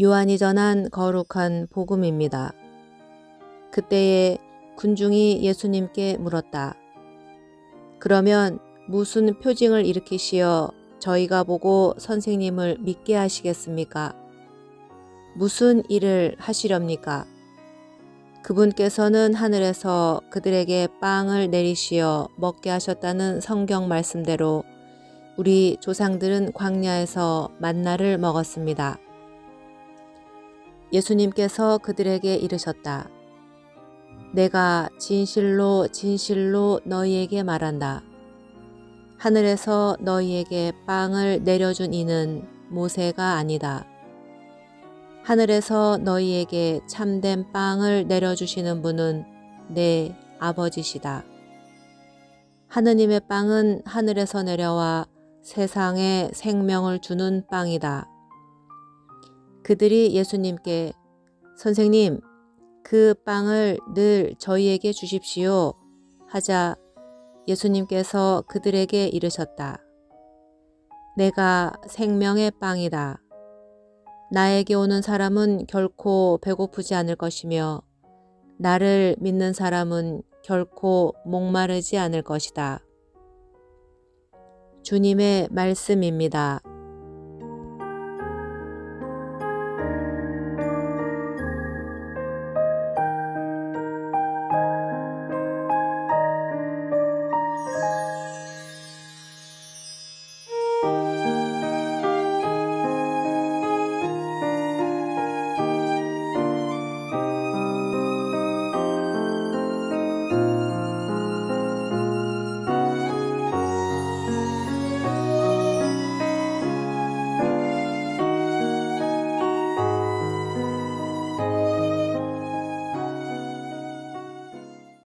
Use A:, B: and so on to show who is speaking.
A: 요한이 전한 거룩한 복음입니다. 그때에 군중이 예수님께 물었다. 그러면 무슨 표징을 일으키시어 저희가 보고 선생님을 믿게 하시겠습니까? 무슨 일을 하시렵니까? 그분께서는 하늘에서 그들에게 빵을 내리시어 먹게 하셨다는 성경 말씀대로 우리 조상들은 광야에서 만나를 먹었습니다. 예수님께서 그들에게 이르셨다. 내가 진실로 진실로 너희에게 말한다. 하늘에서 너희에게 빵을 내려준 이는 모세가 아니다. 하늘에서 너희에게 참된 빵을 내려주시는 분은 내 아버지시다. 하느님의 빵은 하늘에서 내려와 세상에 생명을 주는 빵이다. 그들이 예수님께 선생님, 그 빵을 늘 저희에게 주십시오. 하자 예수님께서 그들에게 이르셨다. 내가 생명의 빵이다. 나에게 오는 사람은 결코 배고프지 않을 것이며 나를 믿는 사람은 결코 목마르지 않을 것이다. 주님의 말씀입니다.